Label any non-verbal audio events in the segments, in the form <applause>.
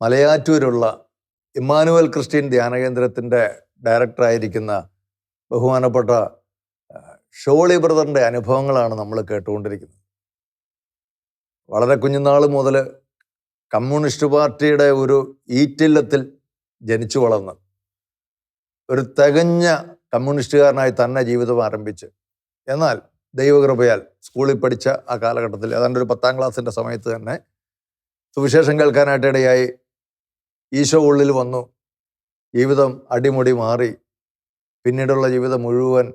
മലയാറ്റൂരുള്ള Emmanuel Christian ധ്യാനകേന്ദ്രത്തിന്റെ ഡയറക്ടറായിരിക്കുന്ന ബഹുമാനപ്പെട്ട ഷോളി ബ്രദറിന്റെ അനുഭവങ്ങളാണ് നമ്മൾ കേട്ടുകൊണ്ടിരിക്കുന്നത്. വളരെ കുഞ്ഞുനാൾ മുതൽ കമ്മ്യൂണിസ്റ്റ് പാർട്ടിയുടെ ഒരു ഈറ്റില്ലത്തിൽ ജനിച്ചു വളർന്ന് ഒരു തികഞ്ഞ കമ്മ്യൂണിസ്റ്റുകാരനായി തന്നെ ജീവിതം ആരംഭിച്ച് എന്നാൽ ദൈവകൃപയാൽ സ്കൂളിൽ പഠിച്ച ആ കാലഘട്ടത്തിൽ ഏതാണ്ട് ഒരു പത്താം ക്ലാസ്സിന്റെ സമയത്ത് തന്നെ സുവിശേഷം കേൾക്കാനായിട്ട് ഇടയായി ഈശോ ഉള്ളിൽ വന്നു. ജീവിതം അടിമുടി മാറി. പിന്നീടുള്ള ജീവിതം മുഴുവൻ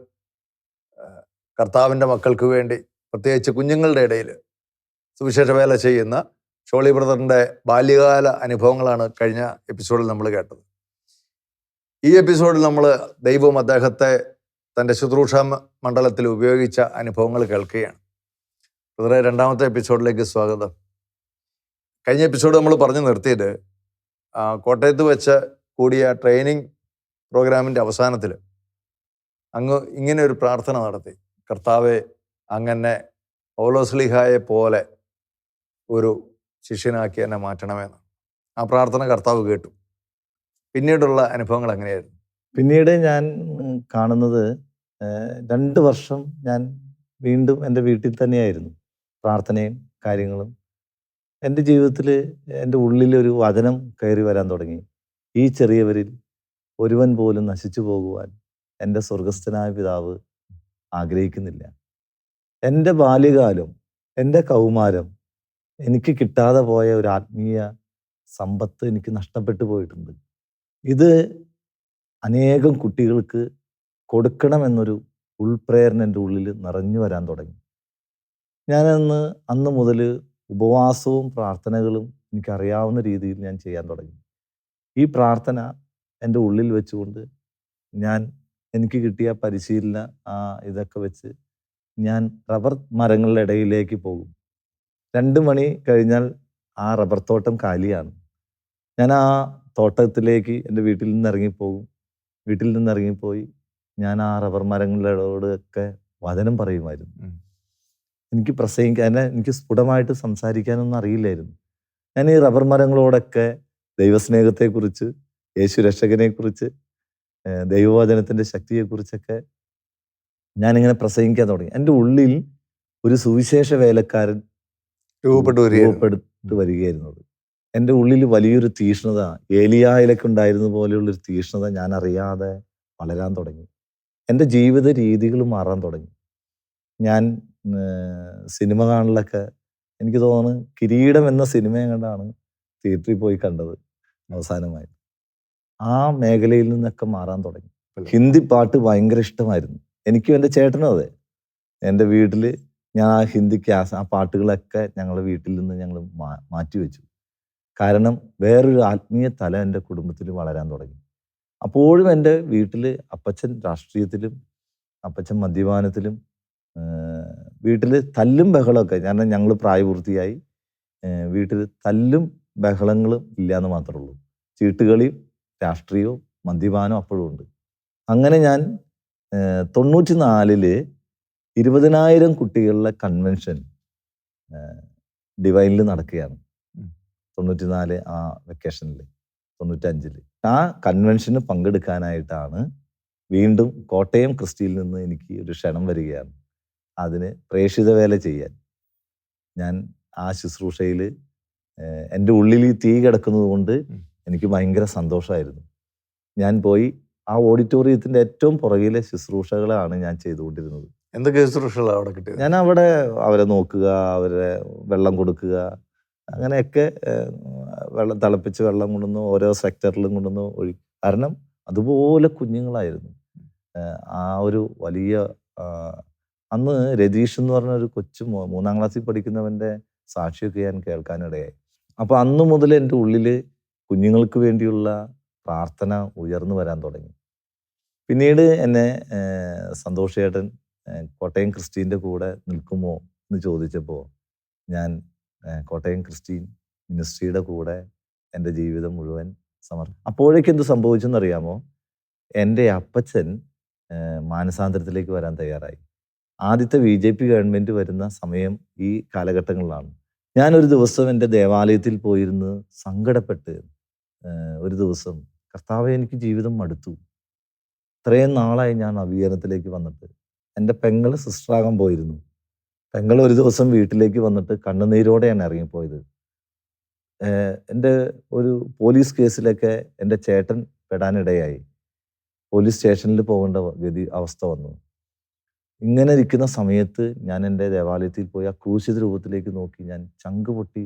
കർത്താവിന്റെ മക്കൾക്ക് വേണ്ടി പ്രത്യേകിച്ച് കുഞ്ഞുങ്ങളുടെ ഇടയിൽ സുവിശേഷ വേല ചെയ്യുന്ന ഷോളി ബ്രദറിന്റെ ബാല്യകാല അനുഭവങ്ങളാണ് കഴിഞ്ഞ എപ്പിസോഡിൽ നമ്മൾ കേട്ടത്. ഈ എപ്പിസോഡിൽ നമ്മൾ ദൈവം അദ്ദേഹത്തെ തന്റെ ശുശ്രൂഷ മണ്ഡലത്തിൽ ഉപയോഗിച്ച അനുഭവങ്ങൾ കേൾക്കുകയാണ്. ബ്രദറെ രണ്ടാമത്തെ എപ്പിസോഡിലേക്ക് സ്വാഗതം. കഴിഞ്ഞ എപ്പിസോഡ് നമ്മൾ പറഞ്ഞു നിർത്തിയത് ആ, കോട്ടയത്ത് വെച്ച് കൂടിയ ട്രെയിനിങ് പ്രോഗ്രാമിന്റെ അവസാനത്തിൽ അങ്ങ് ഇങ്ങനെ ഒരു പ്രാർത്ഥന നടത്തി. കർത്താവെ അങ്ങനെ പൗലോസ്ലിഹായെ പോലെ ഒരു ശിഷ്യനാക്കി എന്നെ മാറ്റണമെന്ന്. ആ പ്രാർത്ഥന കർത്താവ് കേട്ടു. പിന്നീടുള്ള അനുഭവങ്ങൾ എങ്ങനെയായിരുന്നു? പിന്നീട് ഞാൻ കാണുന്നത് രണ്ട് വർഷം ഞാൻ വീണ്ടും എന്റെ വീട്ടിൽ തന്നെയായിരുന്നു. പ്രാർത്ഥനയും കാര്യങ്ങളും എന്റെ ജീവിതത്തിൽ എന്റെ ഉള്ളിലൊരു വചനം കയറി വരാൻ തുടങ്ങി. ഈ ചെറിയവരിൽ ഒരുവൻ പോലും നശിച്ചു പോകുവാൻ എന്റെ സ്വർഗസ്ഥനായ പിതാവ് ആഗ്രഹിക്കുന്നില്ല. എന്റെ ബാല്യകാലം എന്റെ കൗമാരം എനിക്ക് കിട്ടാതെ പോയ ഒരു ആത്മീയ സമ്പത്ത് എനിക്ക് നഷ്ടപ്പെട്ടു പോയിട്ടുണ്ട്. ഇത് അനേകം കുട്ടികൾക്ക് കൊടുക്കണമെന്നൊരു ഉൾപ്രേരണ എന്റെ ഉള്ളിൽ നിറഞ്ഞു വരാൻ തുടങ്ങി. ഞാനന്ന് അന്ന് മുതൽ ഉപവാസവും പ്രാർത്ഥനകളും എനിക്കറിയാവുന്ന രീതിയിൽ ഞാൻ ചെയ്യാൻ തുടങ്ങി. ഈ പ്രാർത്ഥന എന്റെ ഉള്ളിൽ വെച്ചുകൊണ്ട് ഞാൻ എനിക്ക് കിട്ടിയ പരിശീലന ഇതൊക്കെ വെച്ച് ഞാൻ റബ്ബർ മരങ്ങളുടെ ഇടയിലേക്ക് പോകും. രണ്ട് മണി കഴിഞ്ഞാൽ ആ റബ്ബർ തോട്ടം കാലിയാണ്. ഞാൻ ആ തോട്ടത്തിലേക്ക് എന്റെ വീട്ടിൽ നിന്ന് ഇറങ്ങിപ്പോകും. വീട്ടിൽ നിന്ന് ഇറങ്ങിപ്പോയി ഞാൻ ആ റബ്ബർ മരങ്ങളിലോടൊക്കെ വചനം പറയുമായിരുന്നു. എനിക്ക് പ്രസംഗിക്കാൻ എന്നെ എനിക്ക് സ്ഫുടമായിട്ട് സംസാരിക്കാനൊന്നും അറിയില്ലായിരുന്നു. ഞാൻ ഈ റബ്ബർ മരങ്ങളോടൊക്കെ ദൈവസ്നേഹത്തെക്കുറിച്ച് യേശു രക്ഷകനെക്കുറിച്ച് ദൈവവചനത്തിന്റെ ശക്തിയെക്കുറിച്ചൊക്കെ ഞാനിങ്ങനെ പ്രസംഗിക്കാൻ തുടങ്ങി. എന്റെ ഉള്ളിൽ ഒരു സുവിശേഷ വേലക്കാരൻ രൂപപ്പെട്ടു വരികയായിരുന്നു. രൂപപ്പെട്ടു വരികയായിരുന്നത് എന്റെ ഉള്ളിൽ വലിയൊരു തീഷ്ണത ഏലിയായിലൊക്കെ ഉണ്ടായിരുന്ന പോലെയുള്ളൊരു തീഷ്ണത ഞാൻ അറിയാതെ വളരാൻ തുടങ്ങി. എന്റെ ജീവിത രീതികൾ മാറാൻ തുടങ്ങി. ഞാൻ സിനിമ കാണലൊക്കെ എനിക്ക് തോന്നുന്നു കിരീടം എന്ന സിനിമയും കണ്ടാണ് തിയേറ്ററിൽ പോയി കണ്ടത് അവസാനമായി. ആ മേഖലയിൽ നിന്നൊക്കെ മാറാൻ തുടങ്ങി. ഹിന്ദി പാട്ട് ഭയങ്കര ഇഷ്ടമായിരുന്നു. എനിക്കും എന്റെ ചേട്ടനും അതെ. എന്റെ വീട്ടിൽ ഞാൻ ആ ഹിന്ദി ക്യാസ് ആ പാട്ടുകളൊക്കെ ഞങ്ങളുടെ വീട്ടിൽ നിന്ന് ഞങ്ങൾ മാറ്റി വെച്ചു. കാരണം വേറൊരു ആത്മീയ തല എന്റെ കുടുംബത്തിൽ വളരാൻ തുടങ്ങി. അപ്പോഴും എന്റെ വീട്ടിൽ അപ്പച്ചൻ രാഷ്ട്രീയത്തിലും അപ്പച്ചൻ മദ്യപാനത്തിലും വീട്ടിൽ തല്ലും ബഹളമൊക്കെ കാരണം ഞങ്ങൾ പ്രായപൂർത്തിയായി വീട്ടിൽ തല്ലും ബഹളങ്ങളും ഇല്ല എന്ന് മാത്രമേ ഉള്ളൂ ചീട്ടുകളിയും രാഷ്ട്രീയവും മദ്യപാനവും അപ്പോഴും ഉണ്ട്. അങ്ങനെ ഞാൻ തൊണ്ണൂറ്റി നാലിൽ ഇരുപതിനായിരം കുട്ടികളുടെ കൺവെൻഷൻ ഡിവൈനിൽ നടക്കുകയാണ്. തൊണ്ണൂറ്റി തൊണ്ണൂറ്റിനാല് ആ വെക്കേഷനിൽ തൊണ്ണൂറ്റഞ്ചിൽ. ആ കൺവെൻഷന് പങ്കെടുക്കാനായിട്ടാണ് വീണ്ടും കോട്ടയം ക്രിസ്റ്റിയിൽ നിന്ന് എനിക്ക് ഒരു ക്ഷണം വരികയാണ്. അതിന് പ്രേക്ഷിത വേല ചെയ്യാൻ. ഞാൻ ആ ശുശ്രൂഷയിൽ എന്റെ ഉള്ളിൽ ഈ തീ കിടക്കുന്നത് കൊണ്ട് എനിക്ക് ഭയങ്കര സന്തോഷമായിരുന്നു. ഞാൻ പോയി ആ ഓഡിറ്റോറിയത്തിന്റെ ഏറ്റവും പുറകിലെ ശുശ്രൂഷകളാണ് ഞാൻ ചെയ്തുകൊണ്ടിരുന്നത്. എന്തൊക്കെ ശുശ്രൂഷകളാണ് അവിടെ കിട്ടിയത്? ഞാൻ അവിടെ അവരെ നോക്കുക അവരെ വെള്ളം കൊടുക്കുക അങ്ങനെയൊക്കെ വെള്ളം തിളപ്പിച്ച് വെള്ളം കൊണ്ടുവന്നു ഓരോ സെക്ടറിലും കൊണ്ടുവന്നു ഒഴി കാരണം അതുപോലെ കുഞ്ഞുങ്ങളായിരുന്നു. ആ ഒരു വലിയ അന്ന് രതീഷ് എന്ന് പറഞ്ഞ ഒരു കൊച്ചു മൂന്നാം ക്ലാസ്സിൽ പഠിക്കുന്നവന്റെ സാക്ഷിയൊക്കെ ഞാൻ കേൾക്കാനിടയായി. അപ്പോൾ അന്ന് മുതൽ എന്റെ ഉള്ളിൽ കുഞ്ഞുങ്ങൾക്ക് വേണ്ടിയുള്ള പ്രാർത്ഥന ഉയർന്നു വരാൻ തുടങ്ങി. പിന്നീട് എന്നെ സന്തോഷേട്ടൻ കോട്ടയം ക്രിസ്റ്റീന്റെ കൂടെ നിൽക്കുമോ എന്ന് ചോദിച്ചപ്പോൾ ഞാൻ കോട്ടയം ക്രിസ്റ്റീൻ മിനിസ്ട്രിയുടെ കൂടെ എന്റെ ജീവിതം മുഴുവൻ സമർപ്പി അപ്പോഴേക്ക് എന്ത് സംഭവിച്ചെന്നറിയാമോ? എന്റെ അപ്പച്ചൻ മാനസാന്തരത്തിലേക്ക് വരാൻ തയ്യാറായി. ആദ്യത്തെ ബി ജെ പി ഗവൺമെന്റ് വരുന്ന സമയം ഈ കാലഘട്ടങ്ങളിലാണ്. ഞാനൊരു ദിവസം എന്റെ ദേവാലയത്തിൽ പോയിരുന്ന് സങ്കടപ്പെട്ട് ഒരു ദിവസം കർത്താവ് എനിക്ക് ജീവിതം മടുത്തു. ഇത്രയും നാളായി ഞാൻ നവീകരണത്തിലേക്ക് വന്നിട്ട്. എന്റെ പെങ്ങൾ സിസ്റ്ററാകാൻ പോയിരുന്നു. പെങ്ങൾ ഒരു ദിവസം വീട്ടിലേക്ക് വന്നിട്ട് കണ്ണുനീരോടെയാണ് ഇറങ്ങിപ്പോയത്. എന്റെ ഒരു പോലീസ് കേസിലൊക്കെ എന്റെ ചേട്ടൻ പെടാനിടയായി. പോലീസ് സ്റ്റേഷനിൽ പോകേണ്ട ഗതി അവസ്ഥ വന്നു. ഇങ്ങനെ ഇരിക്കുന്ന സമയത്ത് ഞാൻ എന്റെ ദേവാലയത്തിൽ പോയി ആ ക്രൂശിത രൂപത്തിലേക്ക് നോക്കി ഞാൻ ചങ്ക് പൊട്ടി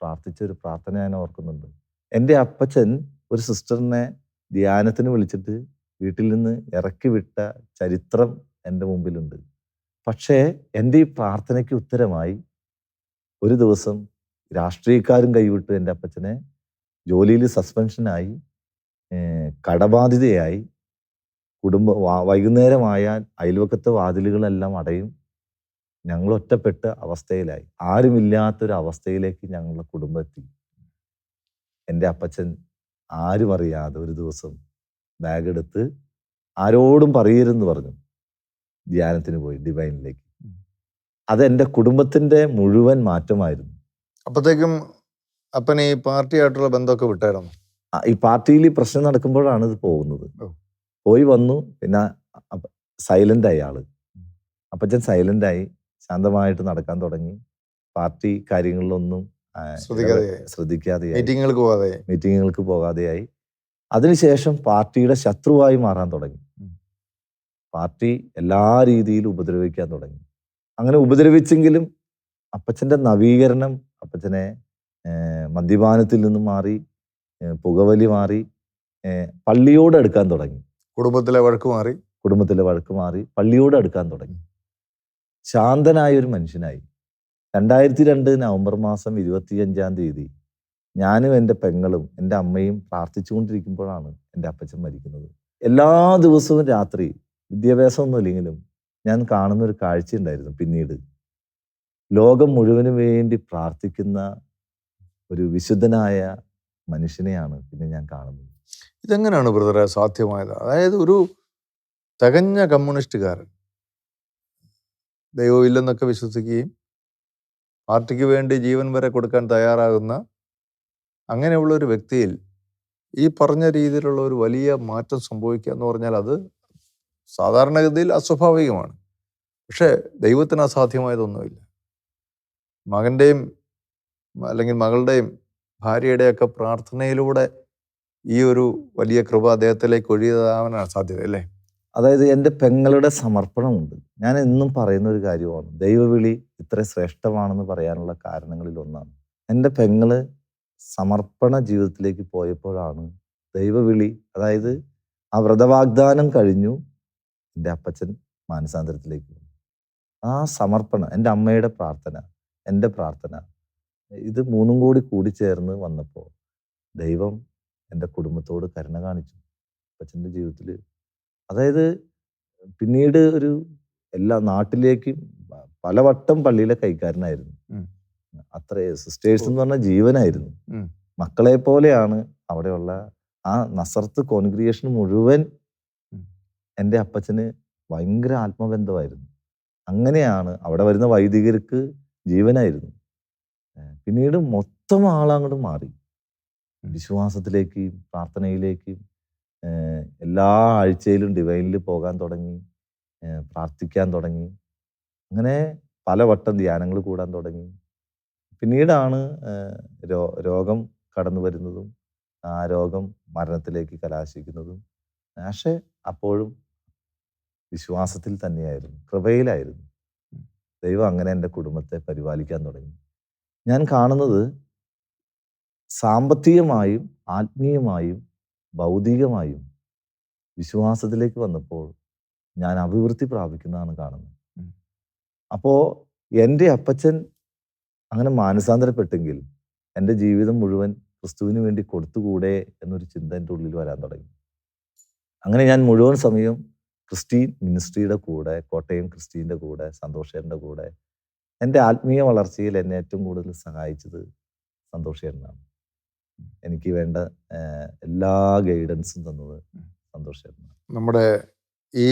പ്രാർത്ഥിച്ച ഒരു പ്രാർത്ഥന ഞാൻ ഓർക്കുന്നുണ്ട്. എന്റെ അപ്പച്ചൻ ഒരു സിസ്റ്ററിനെ ധ്യാനത്തിന് വിളിച്ചിട്ട് വീട്ടിൽ നിന്ന് ഇറക്കി വിട്ട ചരിത്രം എന്റെ മുമ്പിലുണ്ട്. പക്ഷേ എന്റെ ഈ പ്രാർത്ഥനയ്ക്ക് ഉത്തരമായി ഒരു ദിവസം രാഷ്ട്രീയക്കാരും കൈവിട്ടു എന്റെ അപ്പച്ചനെ ജോലിയിൽ സസ്പെൻഷനായി കടബാധിതയായി കുടുംബ വൈകുന്നേരമായാൽ അയൽവക്കത്തെ വാതിലുകളെല്ലാം അടയും. ഞങ്ങൾ ഒറ്റപ്പെട്ട അവസ്ഥയിലായി. ആരുമില്ലാത്തൊരു അവസ്ഥയിലേക്ക് ഞങ്ങളുടെ കുടുംബം എത്തി. എന്റെ അപ്പച്ചൻ ആരും അറിയാതെ ഒരു ദിവസം ബാഗ് എടുത്ത് ആരോടും പറയരുതെന്ന് പറഞ്ഞു. ധ്യാനത്തിന് പോയി ഡിവൈനിലേക്ക്. അത് എന്റെ കുടുംബത്തിന്റെ മുഴുവൻ മാറ്റമായിരുന്നു. അപ്പത്തേക്കും അപ്പൻ ഈ പാർട്ടിയായിട്ടുള്ള ബന്ധമൊക്കെ വിട്ടായിരുന്നു? ഈ പാർട്ടിയിൽ ഈ പ്രശ്നം നടക്കുമ്പോഴാണ് ഇത് പോകുന്നത്. പോയി വന്നു. പിന്നെ സൈലന്റ് ആയി ആൾ. അപ്പച്ചൻ സൈലന്റ് ആയി ശാന്തമായിട്ട് നടക്കാൻ തുടങ്ങി. പാർട്ടി കാര്യങ്ങളിലൊന്നും ശ്രദ്ധിക്കാതെ മീറ്റിങ്ങുകൾക്ക് പോകാതെ മീറ്റിങ്ങുകൾക്ക് പോകാതെയായി. അതിനുശേഷം പാർട്ടിയുടെ ശത്രുവായി മാറാൻ തുടങ്ങി. പാർട്ടി എല്ലാ രീതിയിലും ഉപദ്രവിക്കാൻ തുടങ്ങി. അങ്ങനെ ഉപദ്രവിച്ചെങ്കിലും അപ്പച്ചന്റെ നവീകരണം അപ്പച്ചനെ മദ്യപാനത്തിൽ നിന്നും മാറി പുകവലി മാറി പള്ളിയോട് അടുക്കാൻ തുടങ്ങി. കുടുംബത്തിലെ വഴക്ക് മാറി. കുടുംബത്തിലെ വഴക്ക് മാറി. പള്ളിയോട് അടുക്കാൻ തുടങ്ങി. ശാന്തനായ ഒരു മനുഷ്യനായി. രണ്ടായിരത്തി രണ്ട് നവംബർ മാസം ഇരുപത്തിയഞ്ചാം തീയതി ഞാനും എന്റെ പെങ്ങളും എന്റെ അമ്മയും പ്രാർത്ഥിച്ചുകൊണ്ടിരിക്കുമ്പോഴാണ് എന്റെ അപ്പച്ചൻ മരിക്കുന്നത്. എല്ലാ ദിവസവും രാത്രി വിദ്യാഭ്യാസമൊന്നും ഇല്ലെങ്കിലും ഞാൻ കാണുന്ന ഒരു കാഴ്ച ഉണ്ടായിരുന്നു പിന്നീട്. ലോകം മുഴുവനും വേണ്ടി പ്രാർത്ഥിക്കുന്ന ഒരു വിശുദ്ധനായ മനുഷ്യനെയാണ് പിന്നെ ഞാൻ കാണുന്നത്. ഇതെങ്ങനെയാണ് ബ്രദറെ സാധ്യമായത്? അതായത് ഒരു തികഞ്ഞ കമ്മ്യൂണിസ്റ്റുകാരൻ. ദൈവം ഇല്ലെന്നൊക്കെ വിശ്വസിക്കുകയും പാർട്ടിക്ക് വേണ്ടി ജീവൻ വരെ കൊടുക്കാൻ തയ്യാറാകുന്ന അങ്ങനെയുള്ള ഒരു വ്യക്തിയിൽ ഈ പറഞ്ഞ രീതിയിലുള്ള ഒരു വലിയ മാറ്റം സംഭവിക്കുക എന്ന് പറഞ്ഞാൽ അത് സാധാരണഗതിയിൽ അസ്വാഭാവികമാണ്. പക്ഷേ ദൈവത്തിന് അസാധ്യമായതൊന്നുമില്ല. മകന്റെയും അല്ലെങ്കിൽ മകളുടെയും ഭാര്യയുടെയൊക്കെ പ്രാർത്ഥനയിലൂടെ ഈ ഒരു വലിയ കൃപ അദ്ദേഹത്തിലേക്ക് ഒഴിയതാവാനാണ് സാധ്യത അല്ലേ? അതായത് എന്റെ പെങ്ങളുടെ സമർപ്പണമുണ്ട്. ഞാൻ എന്നും പറയുന്ന ഒരു കാര്യമാണ് ദൈവവിളി ഇത്ര ശ്രേഷ്ഠമാണെന്ന് പറയാനുള്ള കാരണങ്ങളിൽ ഒന്നാണ്. എന്റെ പെങ്ങൾ സമർപ്പണ ജീവിതത്തിലേക്ക് പോയപ്പോഴാണ് ദൈവവിളി അതായത് ആ വ്രതവാഗ്ദാനം കഴിഞ്ഞു എന്റെ അപ്പച്ചൻ മാനസാന്തരത്തിലേക്ക് വന്നു. ആ സമർപ്പണം എന്റെ അമ്മയുടെ പ്രാർത്ഥന എന്റെ പ്രാർത്ഥന ഇത് മൂന്നും കൂടി കൂടിച്ചേർന്ന് വന്നപ്പോൾ ദൈവം എന്റെ കുടുംബത്തോട് കരുണ കാണിച്ചു അപ്പച്ചന്റെ ജീവിതത്തിൽ അതായത് പിന്നീട് ഒരു എല്ലാ നാട്ടിലേക്കും പലവട്ടം പള്ളിയിലെ കൈക്കാരനായിരുന്നു. അത്ര സിസ്റ്റേഴ്സ് എന്ന് പറഞ്ഞ ജീവനായിരുന്നു. മക്കളെ പോലെയാണ് അവിടെയുള്ള ആ നസർത്ത് കോൺഗ്രിയേഷൻ മുഴുവൻ. എന്റെ അപ്പച്ചന് ഭയങ്കര ആത്മബന്ധമായിരുന്നു അങ്ങനെയാണ് അവിടെ വരുന്ന വൈദികർക്ക് ജീവനായിരുന്നു പിന്നീട് മൊത്തം ആളങ്ങോട്ട് മാറി. വിശ്വാസത്തിലേക്കും പ്രാർത്ഥനയിലേക്ക് എല്ലാ ആഴ്ചയിലും ഡിവൈനിൽ പോകാൻ തുടങ്ങി പ്രാർത്ഥിക്കാൻ തുടങ്ങി. അങ്ങനെ പലവട്ടം ധ്യാനങ്ങൾ കൂടാൻ തുടങ്ങി. പിന്നീടാണ് രോ- രോഗം കടന്നു വരുന്നതും ആ രോഗം മരണത്തിലേക്ക് കലാശിക്കുന്നതും. പക്ഷേ അപ്പോഴും വിശ്വാസത്തിൽ തന്നെയായിരുന്നു കൃപയിലായിരുന്നു. ദൈവം അങ്ങനെ എന്റെ കുടുംബത്തെ പരിപാലിക്കാൻ തുടങ്ങി. ഞാൻ കാണുന്നത് സാമ്പത്തികമായും ആത്മീയമായും ഭൗതികമായും വിശ്വാസത്തിലേക്ക് വന്നപ്പോൾ ഞാൻ അഭിവൃദ്ധി പ്രാപിക്കുന്നതാണ് കാണുന്നത്. അപ്പോൾ അപ്പോ എന്റെ അപ്പച്ചൻ അങ്ങനെ മാനസാന്തരപ്പെട്ടെങ്കിൽ എന്റെ ജീവിതം മുഴുവൻ ക്രിസ്തുവിന് വേണ്ടി കൊടുത്തുകൂടെ എന്നൊരു ചിന്ത എന്റെ ഉള്ളിൽ വരാൻ തുടങ്ങി. അങ്ങനെ ഞാൻ മുഴുവൻ സമയം ക്രിസ്റ്റീൻ മിനിസ്ട്രിയുടെ കൂടെ കോട്ടയം ക്രിസ്റ്റീന്റെ കൂടെ സന്തോഷേന്റെ കൂടെ എന്റെ ആത്മീയ വളർച്ചയിൽ എന്നെ ഏറ്റവും കൂടുതൽ സഹായിച്ചത് സന്തോഷേട്ടനാണ്. എനിക്ക് വേണ്ട എല്ലാ ഗൈഡൻസും തന്നത് സന്തോഷമായിരുന്നു നമ്മുടെ ഈ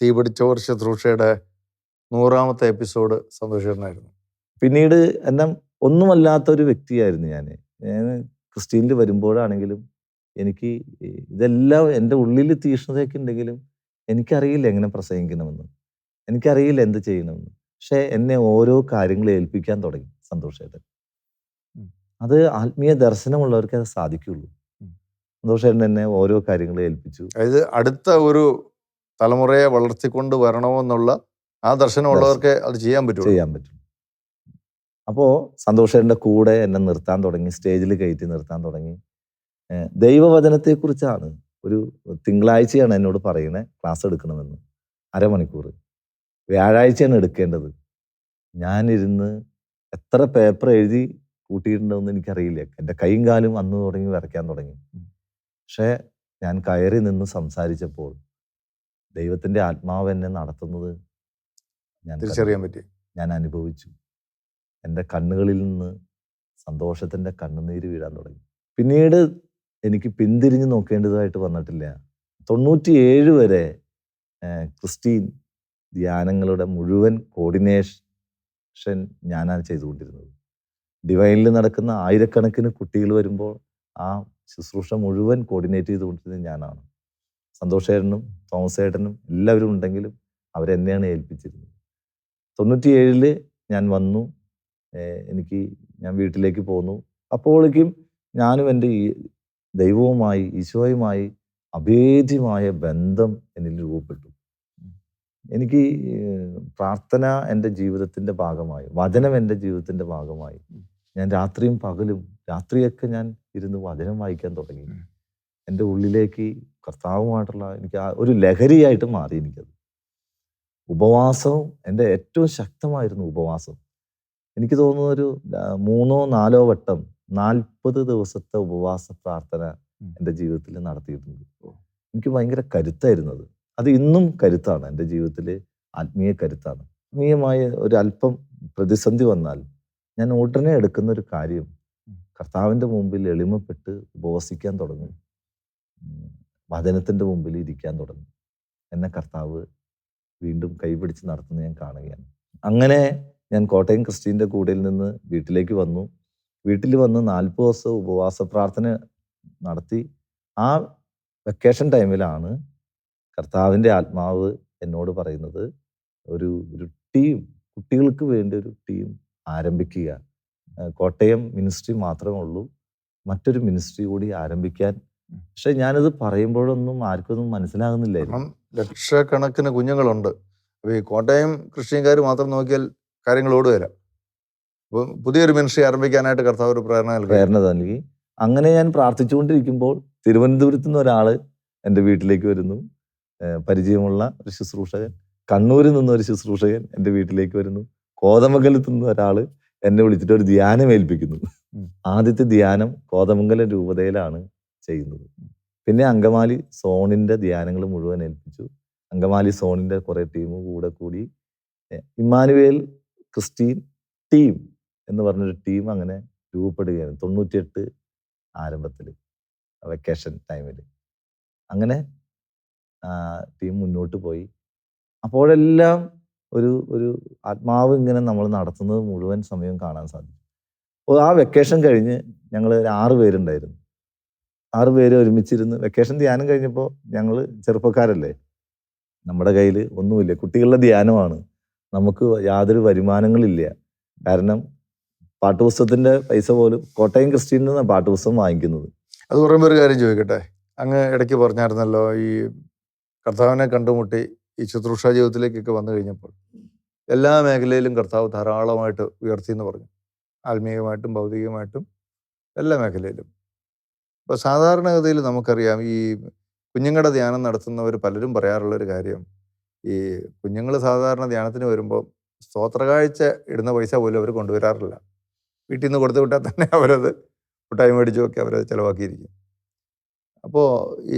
തീപിടിച്ചോർ ശുശ്രൂഷയുടെ നൂറാമത്തെ എപ്പിസോഡ് സന്തോഷമായിരുന്നു പിന്നീട് എന്നെ ഒന്നുമല്ലാത്ത ഒരു വ്യക്തിയായിരുന്നു ഞാൻ ഞാൻ ക്രിസ്ത്യനിൽ വരുമ്പോഴാണെങ്കിലും എനിക്ക് ഇതെല്ലാം എന്റെ ഉള്ളിൽ തീഷ്ണതയൊക്കെ ഉണ്ടെങ്കിലും എനിക്കറിയില്ല എങ്ങനെ പ്രസംഗിക്കണമെന്ന്. എനിക്കറിയില്ല എന്ത് ചെയ്യണമെന്ന്. പക്ഷേ എന്നെ ഓരോ കാര്യങ്ങൾ ഏൽപ്പിക്കാൻ തുടങ്ങി സന്തോഷേട്ടൻ. ഉം. അത് ആത്മീയ ദർശനമുള്ളവർക്ക് അത് സാധിക്കുള്ളൂ. സന്തോഷം സന്തോഷേട്ടൻ എന്നെ ഓരോ കാര്യങ്ങൾ ഏൽപ്പിച്ചു. അതായത് അടുത്ത ഒരു തലമുറയെ വളർത്തിക്കൊണ്ട് വരണമെന്നുള്ള ആ ദർശനമുള്ളവർക്ക് അത് ചെയ്യാൻ പറ്റും ചെയ്യാൻ പറ്റും അപ്പോൾ സന്തോഷേട്ടന്റെ കൂടെ എന്നെ നിർത്താൻ തുടങ്ങി സ്റ്റേജിൽ കയറ്റി നിർത്താൻ തുടങ്ങി. ദൈവവചനത്തെക്കുറിച്ചാണ് ഒരു തിങ്കളാഴ്ചയാണ് എന്നോട് പറയണേ ക്ലാസ് എടുക്കണമെന്ന്. അരമണിക്കൂർ. വ്യാഴാഴ്ചയാണ് എടുക്കേണ്ടത്. ഞാനിരുന്ന് എത്ര പേപ്പർ എഴുതി കൂട്ടിയിട്ടുണ്ടോയെന്ന് എനിക്കറിയില്ല. എന്റെ കൈയും കാലും അന്ന് തുടങ്ങി വരയ്ക്കാൻ തുടങ്ങി. പക്ഷേ ഞാൻ കയറി നിന്ന് സംസാരിച്ചപ്പോൾ ദൈവത്തിന്റെ ആത്മാവ് എന്നെ നടത്തുന്നത് ഞാൻ തിരിച്ചറിയാൻ പറ്റി. ഞാൻ അനുഭവിച്ചു. എന്റെ കണ്ണുകളിൽ നിന്ന് സന്തോഷത്തിന്റെ കണ്ണുനീര് വീഴാൻ തുടങ്ങി. പിന്നീട് എനിക്ക് പിന്തിരിഞ്ഞ് നോക്കേണ്ടതായിട്ട് വന്നിട്ടില്ല. തൊണ്ണൂറ്റിയേഴ് വരെ ക്രിസ്റ്റീൻ ധ്യാനങ്ങളുടെ മുഴുവൻ കോർഡിനേഷൻ ഞാനാണ് ചെയ്തുകൊണ്ടിരുന്നത്. ഡിവൈനിൽ നടക്കുന്ന ആയിരക്കണക്കിന് കുട്ടികൾ വരുമ്പോൾ ആ ശുശ്രൂഷ മുഴുവൻ കോർഡിനേറ്റ് ചെയ്തുകൊണ്ടിരുന്നത് ഞാനാണ്. സന്തോഷേട്ടനും തോമസ് ഏട്ടനും എല്ലാവരും ഉണ്ടെങ്കിലും അവരെന്നെയാണ് ഏൽപ്പിച്ചിരുന്നത്. തൊണ്ണൂറ്റിയേഴിൽ ഞാൻ വന്നു. എനിക്ക് ഞാൻ വീട്ടിലേക്ക് പോന്നു. അപ്പോഴേക്കും ഞാനും എന്റെ ഈ ദൈവവുമായി ഈശോയുമായി അഭേദ്യമായ ബന്ധം എന്നിൽ രൂപപ്പെട്ടു. എനിക്ക് പ്രാർത്ഥന എന്റെ ജീവിതത്തിന്റെ ഭാഗമായി വചനം എന്റെ ജീവിതത്തിന്റെ ഭാഗമായി. ഞാൻ രാത്രിയും പകലും രാത്രിയൊക്കെ ഞാൻ ഇരുന്ന് വചനം വായിക്കാൻ തുടങ്ങി. എന്റെ ഉള്ളിലേക്ക് കർത്താവുമായിട്ടുള്ള എനിക്ക് ആ ഒരു ലഹരിയായിട്ട് മാറി എനിക്കത്. ഉപവാസവും എന്റെ ഏറ്റവും ശക്തമായിരുന്നു ഉപവാസം. എനിക്ക് തോന്നുന്ന ഒരു മൂന്നോ നാലോ വട്ടം നാൽപ്പത് ദിവസത്തെ ഉപവാസ പ്രാർത്ഥന. എന്റെ ജീവിതത്തിൽ നടത്തിയിട്ടുണ്ട്. എനിക്ക് ഭയങ്കര കരുത്തായിരുന്നു അത് അത് ഇന്നും കരുത്താണ്. എന്റെ ജീവിതത്തിൽ ആത്മീയ കരുത്താണ്. ആത്മീയമായ ഒരു അല്പം പ്രതിസന്ധി വന്നാൽ ഞാൻ ഉടനെ എടുക്കുന്ന ഒരു കാര്യം. കർത്താവിന്റെ മുമ്പിൽ എളിമപ്പെട്ട് ഉപവസിക്കാൻ തുടങ്ങി. വചനത്തിന്റെ മുമ്പിൽ ഇരിക്കാൻ തുടങ്ങി. എന്നെ കർത്താവ് വീണ്ടും കൈപിടിച്ച് നടത്തുന്ന ഞാൻ കാണുകയാണ്. അങ്ങനെ ഞാൻ കോട്ടയം ക്രിസ്റ്റീന്റെ കൂടെയിൽ നിന്ന് വീട്ടിലേക്ക് വന്നു. വീട്ടിൽ വന്ന് നാൽപ്പത് ദിവസം ഉപവാസ പ്രാർത്ഥന നടത്തി. ആ വെക്കേഷൻ ടൈമിലാണ് കർത്താവിന്റെ ആത്മാവ് എന്നോട് പറയുന്നത്. ഒരു ഒരു ടീം കുട്ടികൾക്ക് വേണ്ടി ഒരു ടീം ആരംഭിക്കുക. കോട്ടയം മിനിസ്ട്രി മാത്രമേ ഉള്ളൂ. മറ്റൊരു മിനിസ്ട്രി കൂടി ആരംഭിക്കാൻ. പക്ഷെ ഞാനത് പറയുമ്പോഴൊന്നും ആർക്കൊന്നും മനസ്സിലാകുന്നില്ലായിരുന്നു. ലക്ഷക്കണക്കിന് കുഞ്ഞുങ്ങളുണ്ട്. അപ്പൊ ഈ കോട്ടയം ക്രിസ്ത്യൻകാർ മാത്രം നോക്കിയാൽ കാര്യങ്ങൾ ഓടുവരാം അപ്പൊ പുതിയൊരു മിനിസ്ട്രി ആരംഭിക്കാനായിട്ട് കർത്താവ് ഒരു പ്രേരണ നൽകി പ്രേരണ നൽകി. അങ്ങനെ ഞാൻ പ്രാർത്ഥിച്ചുകൊണ്ടിരിക്കുമ്പോൾ തിരുവനന്തപുരത്ത് നിന്ന് ഒരാൾ എന്റെ വീട്ടിലേക്ക് വരുന്നു. പരിചയമുള്ള ഒരു ശുശ്രൂഷകൻ. കണ്ണൂരിൽ നിന്നൊരു ഒരു ശുശ്രൂഷകൻ എന്റെ വീട്ടിലേക്ക് വരുന്നു. കോതമംഗലത്ത് നിന്ന് ഒരാൾ എന്നെ വിളിച്ചിട്ട് ഒരു ധ്യാനം ഏൽപ്പിക്കുന്നു. ആദ്യത്തെ ധ്യാനം കോതമംഗലം രൂപതയിലാണ് ചെയ്യുന്നത്. പിന്നെ അങ്കമാലി സോണിന്റെ ധ്യാനങ്ങൾ മുഴുവൻ ഏൽപ്പിച്ചു. അങ്കമാലി സോണിന്റെ കുറേ ടീം കൂടെ കൂടി ഇമ്മാനുവേൽ ക്രിസ്റ്റീൻ ടീം എന്ന് പറഞ്ഞൊരു ടീം അങ്ങനെ രൂപപ്പെടുകയാണ് തൊണ്ണൂറ്റിയെട്ട് ആരംഭത്തിൽ വെക്കേഷൻ ടൈമിൽ അങ്ങനെ ടീം മുന്നോട്ട് പോയി. അപ്പോഴെല്ലാം ഒരു ഒരു ആത്മാവ് ഇങ്ങനെ നമ്മൾ നടത്തുന്നത് മുഴുവൻ സമയം കാണാൻ സാധിക്കും. ആ വെക്കേഷൻ കഴിഞ്ഞ് ഞങ്ങൾ ആറ് പേരുണ്ടായിരുന്നു. ആറ് പേര് ഒരുമിച്ചിരുന്ന് വെക്കേഷൻ ധ്യാനം കഴിഞ്ഞപ്പോൾ ഞങ്ങൾ ചെറുപ്പക്കാരല്ലേ? നമ്മുടെ കയ്യിൽ ഒന്നുമില്ല. കുട്ടികളുടെ ധ്യാനമാണ്. നമുക്ക് യാതൊരു വരുമാനങ്ങളില്ല. കാരണം പാട്ടുപുസ്തകത്തിന്റെ പൈസ പോലും കോട്ടയം ക്രിസ്ത്യനിൽ നിന്നാണ് പാട്ടുപുസ്തകം വാങ്ങിക്കുന്നത്. അത് പറയുമ്പോൾ ഒരു കാര്യം ചോദിക്കട്ടെ? അങ്ങ് ഇടയ്ക്ക് പറഞ്ഞായിരുന്നല്ലോ ഈ കർത്താവിനെ കണ്ടുമുട്ടി ഈ ശുശ്രൂഷ ജീവിതത്തിലേക്കൊക്കെ വന്നു കഴിഞ്ഞപ്പോൾ എല്ലാ മേഖലയിലും കർത്താവ് ധാരാളമായിട്ട് ഉയർത്തി എന്ന് പറഞ്ഞു. ആത്മീയമായിട്ടും ഭൗതികമായിട്ടും എല്ലാ മേഖലയിലും. ഇപ്പോൾ സാധാരണഗതിയിൽ നമുക്കറിയാം ഈ കുഞ്ഞുങ്ങളുടെ ധ്യാനം നടത്തുന്നവർ പലരും പറയാറുള്ള ഒരു കാര്യം ഈ കുഞ്ഞുങ്ങൾ സാധാരണ ധ്യാനത്തിന് വരുമ്പോൾ സ്തോത്രകാഴ്ച ഇടുന്ന പൈസ പോലും അവർ കൊണ്ടുവരാറില്ല. വീട്ടിൽ നിന്ന് കൊടുത്തു വിട്ടാൽ തന്നെ അവരത് മിഠായി മേടിച്ചുമൊക്കെ അവരത് ചിലവാക്കിയിരിക്കും. അപ്പോൾ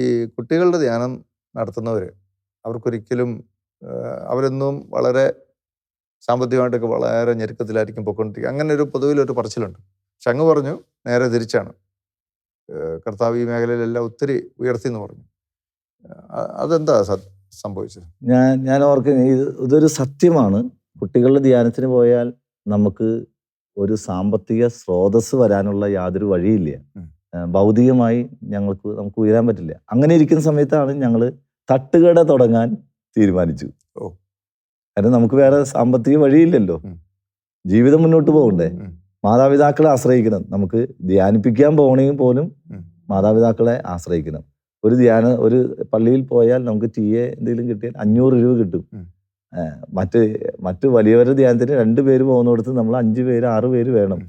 ഈ കുട്ടികളുടെ ധ്യാനം നടത്തുന്നവർ അവർക്കൊരിക്കലും അവരൊന്നും വളരെ സാമ്പത്തികമായിട്ടൊക്കെ വളരെ ഞെരുക്കത്തിലായിരിക്കും പൊയ്ക്കൊണ്ടിരിക്കുക അങ്ങനെ ഒരു പൊതുവിലൊരു പറച്ചിലുണ്ട്. പക്ഷെ അങ്ങ് പറഞ്ഞു നേരെ തിരിച്ചാണ്. കർത്താവ് ഈ മേഖലയിലെല്ലാം ഒത്തിരി ഉയർത്തി എന്ന് പറഞ്ഞു അതെന്താ സത് സംഭവിച്ചത്? ഞാൻ ഞാൻ ഓർക്കുന്ന ഇത് ഇതൊരു സത്യമാണ്. കുട്ടികളുടെ ധ്യാനത്തിന് പോയാൽ നമുക്ക് ഒരു സാമ്പത്തിക സ്രോതസ് വരാനുള്ള യാതൊരു വഴിയില്ല. ഭൗതികമായി ഞങ്ങൾക്ക് നമുക്ക് ഉയരാൻ പറ്റില്ല. അങ്ങനെ ഇരിക്കുന്ന സമയത്താണ് ഞങ്ങൾ തട്ടുകട തുടങ്ങാൻ തീരുമാനിച്ചു. കാരണം നമുക്ക് വേറെ സാമ്പത്തിക വഴിയില്ലല്ലോ. ജീവിതം മുന്നോട്ട് പോകണ്ടേ? മാതാപിതാക്കളെ ആശ്രയിക്കണം. നമുക്ക് ധ്യാനിപ്പിക്കാൻ പോകണമെങ്കിൽ പോലും മാതാപിതാക്കളെ ആശ്രയിക്കണം. ഒരു ധ്യാന ഒരു പള്ളിയിൽ പോയാൽ നമുക്ക് ടി എ എന്തെങ്കിലും കിട്ടിയാൽ അഞ്ഞൂറ് രൂപ കിട്ടും. മറ്റ് മറ്റ് വലിയവരുടെ ധ്യാനത്തിന് രണ്ട് പേര് പോകുന്നിടത്ത് നമ്മൾ അഞ്ച് പേര് ആറ് പേര് വേണം.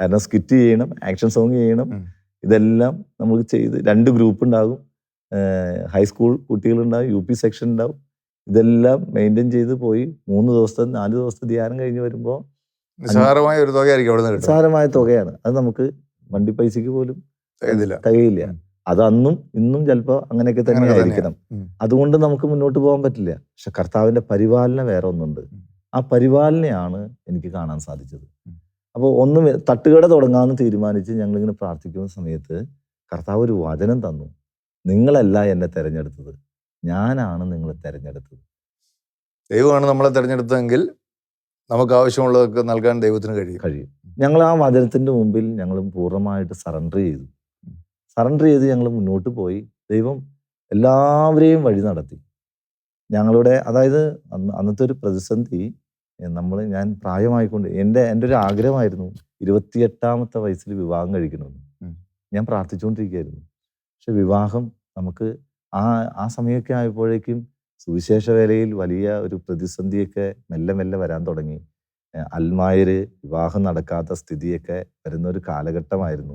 കാരണം സ്കിറ്റ് ചെയ്യണം ആക്ഷൻ സോങ് ചെയ്യണം. ഇതെല്ലാം നമുക്ക് ചെയ്ത് രണ്ട് ഗ്രൂപ്പ് ഉണ്ടാകും. ഹൈസ്കൂൾ കുട്ടികളുണ്ടാവും യു പി സെക്ഷൻ ഉണ്ടാവും ഇതെല്ലാം മെയിന്റെയിൻ ചെയ്ത് പോയി മൂന്ന് ദിവസത്തെ നാല് ദിവസത്തെ ധ്യാനം കഴിഞ്ഞ് വരുമ്പോൾ നിസ്സാരമായ ഒരു തുകയായിരിക്കും നിസ്സാരമായ തുകയാണ്. അത് നമുക്ക് വണ്ടി പൈസക്ക് പോലും തികയില്ല. അത് അന്നും ഇന്നും ചിലപ്പോൾ അങ്ങനെയൊക്കെ തന്നെ ആയിരിക്കണം. അതുകൊണ്ട് നമുക്ക് മുന്നോട്ട് പോകാൻ പറ്റില്ല. പക്ഷെ കർത്താവിന്റെ പരിപാലന വേറെ ഒന്നുണ്ട്. ആ പരിപാലനയാണ് എനിക്ക് കാണാൻ സാധിച്ചത്. അപ്പോൾ ഒന്ന് തട്ടുകട തുടങ്ങാമെന്ന് തീരുമാനിച്ച് ഞങ്ങളിങ്ങനെ പ്രാർത്ഥിക്കുന്ന സമയത്ത് കർത്താവ് ഒരു വചനം തന്നു. നിങ്ങളല്ല എന്നെ തിരഞ്ഞെടുത്തത്. ഞാനാണ് നിങ്ങളെ തിരഞ്ഞെടുത്തത്. ദൈവമാണ് നമ്മളെ തിരഞ്ഞെടുത്തതെങ്കിൽ നമുക്ക് ആവശ്യമുള്ളതൊക്കെ നൽകാൻ ദൈവത്തിന് കഴിയും. കഴിയും. ഞങ്ങൾ ആ വചനത്തിന്റെ മുമ്പിൽ ഞങ്ങൾ പൂർണമായിട്ട് സറണ്ടർ ചെയ്തു. സറണ്ടർ ചെയ്ത് ഞങ്ങൾ മുന്നോട്ട് പോയി. ദൈവം എല്ലാവരെയും വഴി നടത്തി. ഞങ്ങളുടെ അതായത് അന്ന് അന്നത്തെ ഒരു പ്രതിസന്ധി നമ്മൾ ഞാൻ പ്രായമായിക്കൊണ്ട് എന്റെ എന്റെ ഒരു ആഗ്രഹമായിരുന്നു ഇരുപത്തിയെട്ടാമത്തെ വയസ്സിൽ വിവാഹം കഴിക്കണമെന്ന്. ഞാൻ പ്രാർത്ഥിച്ചുകൊണ്ടിരിക്കുകയായിരുന്നു. പക്ഷെ വിവാഹം നമുക്ക് ആ ആ സമയമൊക്കെ ആയപ്പോഴേക്കും സുവിശേഷ വേലയിൽ വലിയ ഒരു പ്രതിസന്ധിയൊക്കെ മെല്ലെ മെല്ലെ വരാൻ തുടങ്ങി. അൽമായര് വിവാഹം നടക്കാത്ത സ്ഥിതിയൊക്കെ വരുന്ന ഒരു കാലഘട്ടമായിരുന്നു.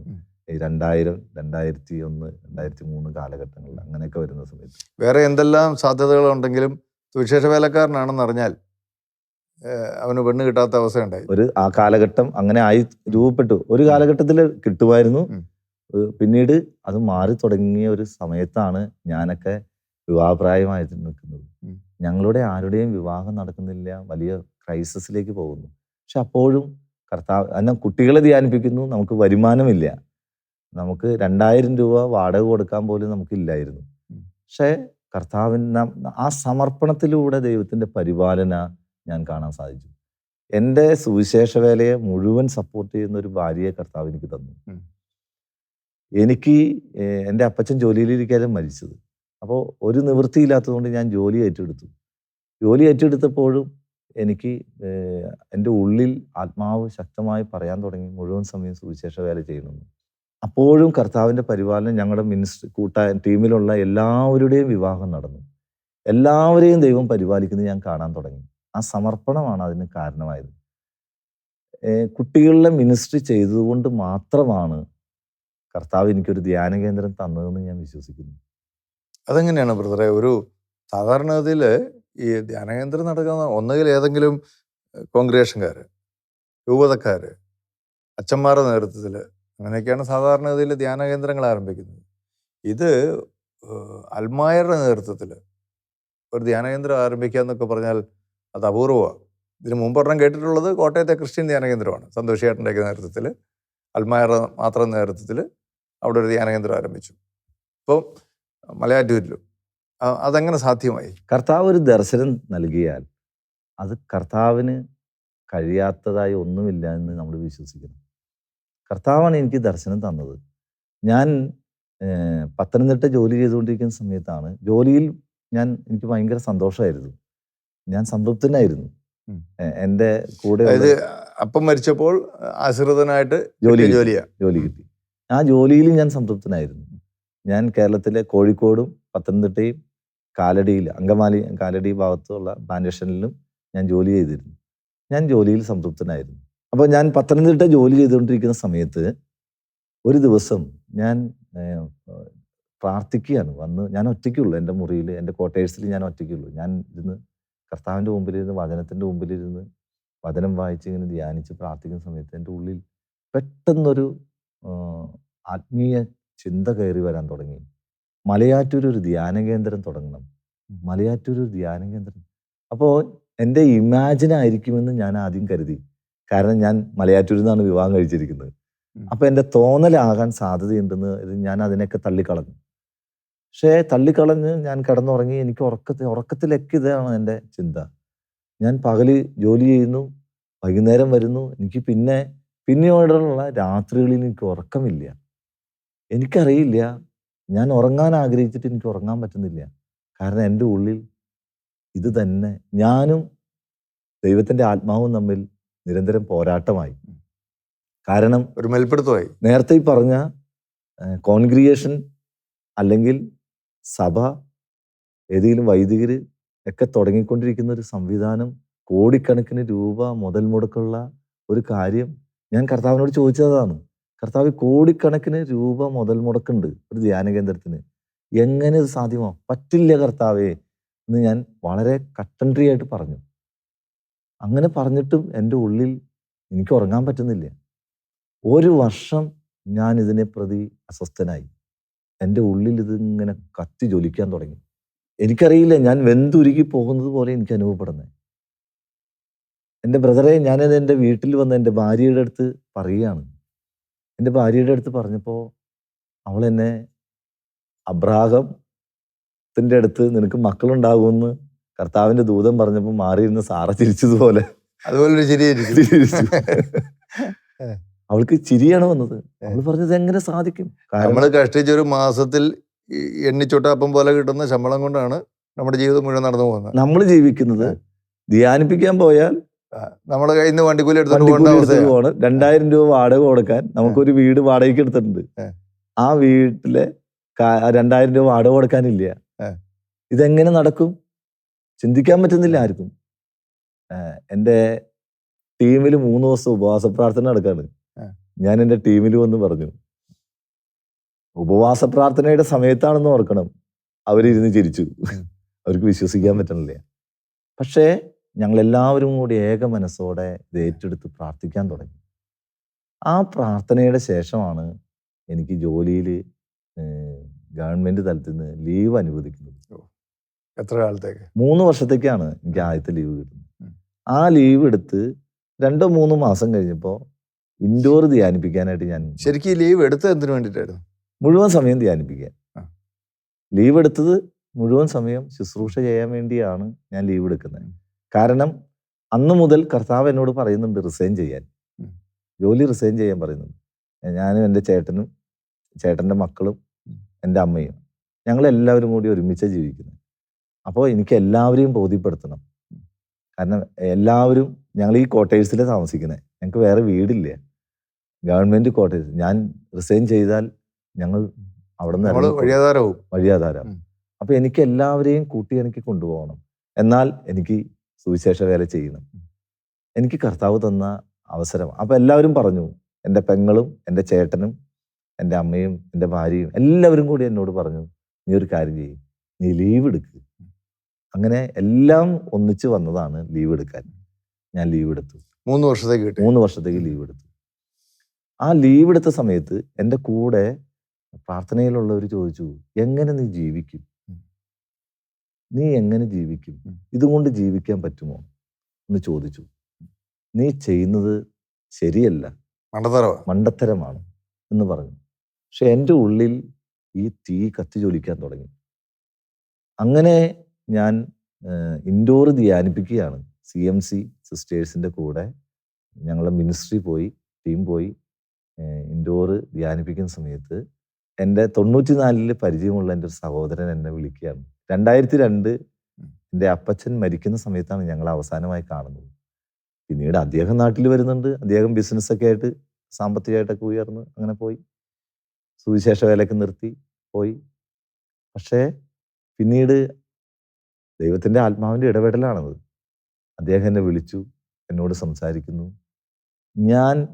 ഈ രണ്ടായിരം രണ്ടായിരത്തി ഒന്ന് രണ്ടായിരത്തി മൂന്ന് കാലഘട്ടങ്ങളിൽ അങ്ങനെയൊക്കെ വരുന്ന സമയത്ത്. വേറെ എന്തെല്ലാം സാധ്യതകളുണ്ടെങ്കിലും സുവിശേഷ വേലക്കാരനാണെന്ന് അറിഞ്ഞാൽ അവന് പെണ്ണ് കിട്ടാത്ത അവസ്ഥ ഉണ്ടായി. ഒരു ആ കാലഘട്ടം അങ്ങനെ ആയി രൂപപ്പെട്ടു. ഒരു കാലഘട്ടത്തിൽ കിട്ടുമായിരുന്നു. പിന്നീട് അത് മാറി തുടങ്ങിയ ഒരു സമയത്താണ് ഞാനൊക്കെ വിവാഹപ്രായമായിട്ട് നിൽക്കുന്നത്. ഞങ്ങളുടെ ആരുടെയും വിവാഹം നടക്കുന്നില്ല വലിയ ക്രൈസിസിലേക്ക് പോകുന്നു. പക്ഷെ അപ്പോഴും കർത്താവ് എന്നാൽ കുട്ടികളെ ധ്യാനിപ്പിക്കുന്നു നമുക്ക് വരുമാനമില്ല. നമുക്ക് രണ്ടായിരം രൂപ വാടക കൊടുക്കാൻ പോലും നമുക്കില്ലായിരുന്നു. പക്ഷേ കർത്താവിന് ആ സമർപ്പണത്തിലൂടെ ദൈവത്തിന്റെ പരിപാലന ഞാൻ കാണാൻ സാധിച്ചു. എന്റെ സുവിശേഷ വേലയെ മുഴുവൻ സപ്പോർട്ട് ചെയ്യുന്ന ഒരു ഭാര്യയെ കർത്താവ് എനിക്ക് തന്നു. എനിക്ക് എന്റെ അപ്പച്ചൻ ജോലിയിലിരിക്കാതെ മരിച്ചത്. അപ്പോൾ ഒരു നിവൃത്തിയില്ലാത്തതുകൊണ്ട് ഞാൻ ജോലി ഏറ്റെടുത്തു. ജോലി ഏറ്റെടുത്തപ്പോഴും എനിക്ക് എന്റെ ഉള്ളിൽ ആത്മാവ് ശക്തമായി പറയാൻ തുടങ്ങി. മുഴുവൻ സമയം സുവിശേഷ വേല ചെയ്യണമെന്ന് അപ്പോഴും കർത്താവിന്റെ പരിപാലനം ഞങ്ങളുടെ മിനിസ്റ്റർ കൂട്ടായ ടീമിലുള്ള എല്ലാവരുടെയും വിവാഹം നടന്നു. എല്ലാവരെയും ദൈവം പരിപാലിക്കുന്നത് ഞാൻ കാണാൻ തുടങ്ങി. ആ സമർപ്പണമാണ് അതിന് കാരണമായത്. കുട്ടികളുടെ മിനിസ്ട്രി ചെയ്തതുകൊണ്ട് മാത്രമാണ് കർത്താവ് എനിക്കൊരു ധ്യാന കേന്ദ്രം തന്നതെന്ന് ഞാൻ വിശ്വസിക്കുന്നു. അതെങ്ങനെയാണ് ബ്രദറെ? ഒരു സാധാരണഗതിയിൽ ഈ ധ്യാന കേന്ദ്രം നടക്കുന്ന ഒന്നുകിൽ ഏതെങ്കിലും കോൺഗ്രേഷൻകാർ രൂപതക്കാർ അച്ഛന്മാരുടെ നേതൃത്വത്തിൽ അങ്ങനെയൊക്കെയാണ് സാധാരണഗതിയിൽ ധ്യാനകേന്ദ്രങ്ങൾ ആരംഭിക്കുന്നത്. ഇത് അൽമായരുടെ നേതൃത്വത്തിൽ ഒരു ധ്യാന കേന്ദ്രം ആരംഭിക്കുക എന്നൊക്കെ പറഞ്ഞാൽ അത് അപൂർവമാണ്. ഇതിന് മുമ്പൊരെണ്ണം കേട്ടിട്ടുള്ളത് കോട്ടയത്തെ ക്രിസ്ത്യൻ ധ്യാനകേന്ദ്രമാണ്. സന്തോഷ് ചേട്ടന്റെയൊക്കെ നേതൃത്വത്തിൽ അൽമായറുടെ മാത്രം നേതൃത്വത്തിൽ അവിടെ ഒരു ധ്യാനകേന്ദ്രം ആരംഭിച്ചു. അപ്പോൾ മലയാറ്റൂരിലും അതെങ്ങനെ സാധ്യമായി? കർത്താവ് ഒരു ദർശനം നൽകിയാൽ അത് കർത്താവിന് കഴിയാത്തതായി ഒന്നുമില്ല എന്ന് നമ്മൾ വിശ്വസിക്കുന്നു. കർത്താവാണ് എനിക്ക് ദർശനം തന്നത്. ഞാൻ പത്തനംതിട്ട ജോലി ചെയ്തുകൊണ്ടിരിക്കുന്ന സമയത്താണ് ജോലിയിൽ ഞാൻ എനിക്ക് ഭയങ്കര സന്തോഷമായിരുന്നു. ഞാൻ സംതൃപ്തനായിരുന്നു. എന്റെ കൂടെ അപ്പം മരിച്ചപ്പോൾ ആശ്രിതനായിട്ട് ജോലി ജോലിയാ? ജോലി കിട്ടി. ആ ജോലിയിൽ ഞാൻ സംതൃപ്തനായിരുന്നു. ഞാൻ കേരളത്തിലെ കോഴിക്കോടും പത്തനംതിട്ടയും കാലടിയിൽ അങ്കമാലി കാലടി ഭാഗത്തുള്ള പ്ലാന്റേഷനിലും ഞാൻ ജോലി ചെയ്തിരുന്നു. ഞാൻ ജോലിയിൽ സംതൃപ്തനായിരുന്നു. അപ്പോൾ ഞാൻ പത്തനംതിട്ട ജോലി ചെയ്തുകൊണ്ടിരിക്കുന്ന സമയത്ത് ഒരു ദിവസം ഞാൻ പ്രാർത്ഥിക്കുകയാണ്. വന്ന് ഞാൻ ഒറ്റയ്ക്കുള്ളൂ. എന്റെ മുറിയിൽ എന്റെ ക്വാർട്ടേഴ്സിൽ ഞാൻ ഒറ്റയ്ക്കുള്ളൂ. ഞാൻ ഇരുന്ന് കർത്താവിന്റെ മുമ്പിലിരുന്ന് വചനത്തിന്റെ മുമ്പിലിരുന്ന് വചനം വായിച്ച് ഇങ്ങനെ ധ്യാനിച്ച് പ്രാർത്ഥിക്കുന്ന സമയത്ത് എന്റെ ഉള്ളിൽ പെട്ടെന്നൊരു ആത്മീയ ചിന്ത കയറി വരാൻ തുടങ്ങി. മലയാറ്റൂർ ഒരു ധ്യാന കേന്ദ്രം തുടങ്ങണം. മലയാറ്റൂർ ഒരു ധ്യാന കേന്ദ്രം അപ്പോൾ എന്റെ ഇമാജിനായിരിക്കുമെന്ന് ഞാൻ ആദ്യം കരുതി. കാരണം ഞാൻ മലയാറ്റൂരിൽ നിന്നാണ് വിവാഹം കഴിച്ചിരിക്കുന്നത്. അപ്പോൾ എന്റെ തോന്നലാകാൻ സാധ്യതയുണ്ടെന്ന് ഞാൻ അതിനൊക്കെ തള്ളിക്കളഞ്ഞു. പക്ഷേ തള്ളിക്കളഞ്ഞ് ഞാൻ കിടന്നുറങ്ങി എനിക്ക് ഉറക്കത്തിൽ ഉറക്കത്തിലൊക്കെ ഇതാണ് എന്റെ ചിന്ത. ഞാൻ പകൽ ജോലി ചെയ്യുന്നു വൈകുന്നേരം വരുന്നു എനിക്ക് പിന്നെ പിന്നീടുള്ള രാത്രികളിൽ എനിക്ക് ഉറക്കമില്ല. എനിക്കറിയില്ല. ഞാൻ ഉറങ്ങാൻ ആഗ്രഹിച്ചിട്ട് എനിക്ക് ഉറങ്ങാൻ പറ്റുന്നില്ല. കാരണം എന്റെ ഉള്ളിൽ ഇത് തന്നെ ഞാനും ദൈവത്തിന്റെ ആത്മാവും തമ്മിൽ നിരന്തരം പോരാട്ടമായി. കാരണം ഒരു മെൽപ്പെടുത്തമായി. നേരത്തെ ഈ പറഞ്ഞ കോൺഗ്രിയേഷൻ അല്ലെങ്കിൽ സഭ ഏതെങ്കിലും വൈദികർ ഒക്കെ തുടങ്ങിക്കൊണ്ടിരിക്കുന്ന ഒരു സംവിധാനം കോടിക്കണക്കിന് രൂപ മുതൽ മുടക്കുള്ള ഒരു കാര്യം ഞാൻ കർത്താവിനോട് ചോദിച്ചതാണ്. കർത്താവ് കോടിക്കണക്കിന് രൂപ മുതൽ മുടക്കുണ്ട് ഒരു ധ്യാന കേന്ദ്രത്തിന്. എങ്ങനെ ഇത് സാധ്യമാ? പറ്റില്ല കർത്താവേ എന്ന് ഞാൻ വളരെ കട്ടൻട്രി ആയിട്ട് പറഞ്ഞു. അങ്ങനെ പറഞ്ഞിട്ടും എന്റെ ഉള്ളിൽ എനിക്ക് ഉറങ്ങാൻ പറ്റുന്നില്ല. ഒരു വർഷം ഞാൻ ഇതിനെ പ്രതി അസ്വസ്ഥനായി. എന്റെ ഉള്ളിൽ ഇതിങ്ങനെ കത്തി ജ്വലിക്കാൻ തുടങ്ങി. എനിക്കറിയില്ല ഞാൻ വെന്തുരുകി പോകുന്നത് പോലെ എനിക്ക് അനുഭവപ്പെടുന്നത്. എന്റെ ബ്രദറെ ഞാനത് എന്റെ വീട്ടിൽ വന്ന് എന്റെ ഭാര്യയുടെ അടുത്ത് പറയുകയാണ്. എന്റെ ഭാര്യയുടെ അടുത്ത് പറഞ്ഞപ്പോൾ അവൾ എന്നെ അബ്രാഹത്തിന്റെ അടുത്ത് നിനക്ക് മക്കളുണ്ടാകുമെന്ന് കർത്താവിന്റെ ദൂതം പറഞ്ഞപ്പോൾ മാറിയിരുന്ന സാറ ചിരിച്ചതുപോലെ. അതുപോലെ. <laughs> <laughs> അവൾക്ക് ചിരിയാണ് വന്നത്. അവൾ പറഞ്ഞത് എങ്ങനെ സാധിക്കും? നമ്മൾ കഷ്ടിച്ച ഒരു മാസത്തിൽ എണ്ണിച്ചോട്ടാപ്പം പോലെ കിട്ടുന്ന ശമ്പളം കൊണ്ടാണ് നമ്മുടെ ജീവിതം മുഴുവൻ നടന്നു പോകുന്നത്. നമ്മൾ ജീവിക്കുന്നത് ധ്യാനിപ്പിക്കാൻ പോയാൽ കഴിഞ്ഞ വണ്ടി വണ്ടിക്കൂലി എടുത്തോണ്ട് പോകണം രണ്ടായിരം രൂപ വാടക കൊടുക്കാൻ നമുക്കൊരു വീട് വാടകയ്ക്ക് എടുത്തിട്ടുണ്ട്. ആ. വീട്ടിലെ രണ്ടായിരം രൂപ വാടക കൊടുക്കാനില്ല. ഇതെങ്ങനെ നടക്കും? ചിന്തിക്കാൻ പറ്റുന്നില്ല ആർക്കും. എന്റെ ടീമിൽ മൂന്ന് ദിവസം ഉപവാസ പ്രാർത്ഥന നടക്കാണ്. ഞാൻ എന്റെ ടീമിൽ വന്ന് പറഞ്ഞു. ഉപവാസ പ്രാർത്ഥനയുടെ സമയത്താണെന്ന് ഓർക്കണം. അവരിരുന്ന് ചിരിച്ചു. അവർക്ക് വിശ്വസിക്കാൻ പറ്റണില്ല. പക്ഷേ ഞങ്ങൾ എല്ലാവരും കൂടി ഏക മനസ്സോടെ ഇത് ഏറ്റെടുത്ത് പ്രാർത്ഥിക്കാൻ തുടങ്ങി. ആ പ്രാർത്ഥനയുടെ ശേഷമാണ് എനിക്ക് ജോലിയിൽ ഗവൺമെന്റ് തലത്തിൽ നിന്ന് ലീവ് അനുവദിക്കുന്നത്. എത്ര കാലത്തേക്ക്? മൂന്ന് വർഷത്തേക്കാണ് എനിക്ക് ആദ്യത്തെ ലീവ് കിട്ടുന്നത്. ആ ലീവ് എടുത്ത് രണ്ടോ മൂന്നോ മാസം കഴിഞ്ഞപ്പോൾ ഇൻഡോർ ധ്യാനിപ്പിക്കാനായിട്ട് ഞാൻ ശരിക്കും ലീവ് എടുത്തത് എന്തിനു വേണ്ടിയിട്ടായിരുന്നു? മുഴുവൻ സമയം ധ്യാനിപ്പിക്കാൻ. ലീവ് എടുത്തത് മുഴുവൻ സമയം ശുശ്രൂഷ ചെയ്യാൻ വേണ്ടിയാണ് ഞാൻ ലീവ് എടുക്കുന്നത്. കാരണം അന്ന് മുതൽ കർത്താവ് എന്നോട് പറയുന്നുണ്ട് റിസൈൻ ചെയ്യാൻ. ജോലി റിസൈൻ ചെയ്യാൻ പറയുന്നുണ്ട്. ഞാനും എന്റെ ചേട്ടനും ചേട്ടന്റെ മക്കളും എന്റെ അമ്മയും ഞങ്ങളെല്ലാവരും കൂടി ഒരുമിച്ച് ജീവിക്കുന്നു. അപ്പോൾ എനിക്ക് എല്ലാവരെയും ബോധ്യപ്പെടുത്തണം. കാരണം എല്ലാവരും ഞങ്ങൾ ഈ ക്വാർട്ടേഴ്സിൽ താമസിക്കുന്നത് ഞങ്ങൾക്ക് വേറെ വീടില്ല. ഗവൺമെന്റ് ക്വാർട്ടേഴ്സ് ഞാൻ റിസൈൻ ചെയ്താൽ ഞങ്ങൾ അവിടെ നിന്ന് വഴിയാധാരവും. വഴിയാധാരം. ഉം. അപ്പൊ എനിക്ക് എല്ലാവരെയും കൂട്ടി എനിക്ക് കൊണ്ടുപോകണം. എന്നാൽ എനിക്ക് സുവിശേഷ വേല ചെയ്യണം എനിക്ക് കർത്താവ് തന്ന അവസരം. അപ്പൊ എല്ലാവരും പറഞ്ഞു എന്റെ പെങ്ങളും എന്റെ ചേട്ടനും എന്റെ അമ്മയും എന്റെ ഭാര്യയും എല്ലാവരും കൂടി എന്നോട് പറഞ്ഞു നീ ഒരു കാര്യം ചെയ്യും നീ ലീവ് എടുക്ക്. അങ്ങനെ എല്ലാം ഒന്നിച്ച് വന്നതാണ് ലീവ് എടുക്കാൻ. ഞാൻ ലീവ് എടുത്തു. മൂന്ന് വർഷത്തേക്ക് മൂന്ന് വർഷത്തേക്ക് ലീവ് എടുത്തു. ആ ലീവ് എടുത്ത സമയത്ത് എന്റെ കൂടെ പ്രാർത്ഥനയിലുള്ളവർ ചോദിച്ചു എങ്ങനെ നീ ജീവിക്കും. നീ എങ്ങനെ ജീവിക്കും. ഇതുകൊണ്ട് ജീവിക്കാൻ പറ്റുമോ? എന്ന് ചോദിച്ചു. നീ ചെയ്യുന്നത് ശരിയല്ല. മണ്ടത്തരമാണ് എന്ന് പറഞ്ഞു. പക്ഷെ എന്റെ ഉള്ളിൽ ഈ തീ കത്തി ജ്വലിക്കാൻ തുടങ്ങി. അങ്ങനെ ഞാൻ ഇൻഡോർ ധ്യാനിപ്പിക്കുകയാണ്. സി എം സി സിസ്റ്റേഴ്സിന്റെ കൂടെ ഞങ്ങളെ മിനിസ്ട്രി പോയി ടീം പോയി ഇൻഡോർ ധ്യാനിപ്പിക്കുന്ന സമയത്ത് എന്റെ തൊണ്ണൂറ്റിനാലിൽ പരിചയമുള്ള എന്റെ ഒരു സഹോദരൻ എന്നെ വിളിക്കുകയാണ്. രണ്ടായിരത്തി രണ്ട് എന്റെ അപ്പച്ചൻ മരിക്കുന്ന സമയത്താണ് ഞങ്ങൾ അവസാനമായി കാണുന്നത്. പിന്നീട് അദ്ദേഹം നാട്ടിൽ വരുന്നുണ്ട്. അദ്ദേഹം ബിസിനസ്സൊക്കെ ആയിട്ട് സാമ്പത്തികമായിട്ടൊക്കെ ഉയർന്ന് അങ്ങനെ പോയി. സുവിശേഷ വേലയൊക്കെ നിർത്തി പോയി. പക്ഷേ പിന്നീട് ദൈവത്തിന്റെ ആത്മാവിന്റെ ഇടപെടലാണത്. അദ്ദേഹം എന്നെ വിളിച്ചു എന്നോട് സംസാരിക്കുന്നു. ഞാൻ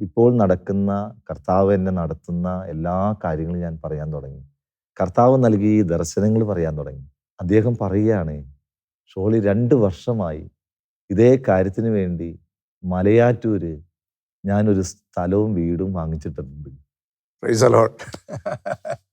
ഇപ്പോൾ നടക്കുന്ന കർത്താവ് എന്നെ നടത്തുന്ന എല്ലാ കാര്യങ്ങളും ഞാൻ പറയാൻ തുടങ്ങി. കർത്താവ് നൽകിയ ഈ ദർശനങ്ങൾ പറയാൻ തുടങ്ങി. അദ്ദേഹം പറയുകയാണ് ഷോളി രണ്ട് വർഷമായി ഇതേ കാര്യത്തിന് വേണ്ടി മലയാറ്റൂര് ഞാനൊരു സ്ഥലവും വീടും വാങ്ങിച്ചിട്ടുണ്ട് പ്രൈസ് <laughs>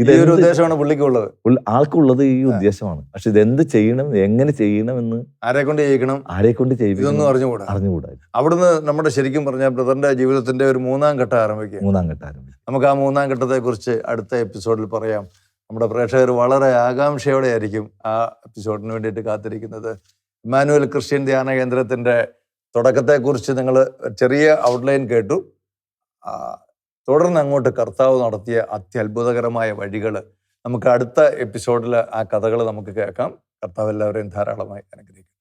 ഈ ഒരു ഉദ്ദേശമാണ് പുള്ളിക്കുള്ളത് ഉള്ളത്. ആൾക്കുള്ളത് ഈ ഉദ്ദേശമാണ്. പക്ഷെ ഇതെന്ത് ചെയ്യണം എങ്ങനെ ചെയ്യണം എന്ന് ആരെ കൊണ്ട് ചെയ്യിക്കണം? ആരെ കൊണ്ട് ചെയ്യിപ്പിക്കണം അറിഞ്ഞുകൂടാ. അറിഞ്ഞുകൂടാ അവിടുന്ന് നമ്മുടെ ശരിക്കും പറഞ്ഞ ബ്രദറിന്റെ ജീവിതത്തിന്റെ ഒരു മൂന്നാം ഘട്ടം ആരംഭിക്കുക മൂന്നാം ഘട്ടം ആരംഭിക്കും. നമുക്ക് ആ മൂന്നാം ഘട്ടത്തെ കുറിച്ച് അടുത്ത എപ്പിസോഡിൽ പറയാം. നമ്മുടെ പ്രേക്ഷകർ വളരെ ആകാംക്ഷയോടെ ആയിരിക്കും ആ എപ്പിസോഡിന് വേണ്ടിയിട്ട് കാത്തിരിക്കുന്നത്. ഇമാനുവൽ ക്രിസ്ത്യൻ ധ്യാന കേന്ദ്രത്തിന്റെ തുടക്കത്തെക്കുറിച്ച് നിങ്ങൾ ചെറിയ ഔട്ട്ലൈൻ കേട്ടു. തുടർന്ന് അങ്ങോട്ട് കർത്താവ് നടത്തിയ അത്യത്ഭുതകരമായ വഴികൾ നമുക്ക് അടുത്ത എപ്പിസോഡിൽ ആ കഥകൾ നമുക്ക് കേൾക്കാം. കർത്താവ് എല്ലാവരെയും ധാരാളമായി അനുഗ്രഹിക്കും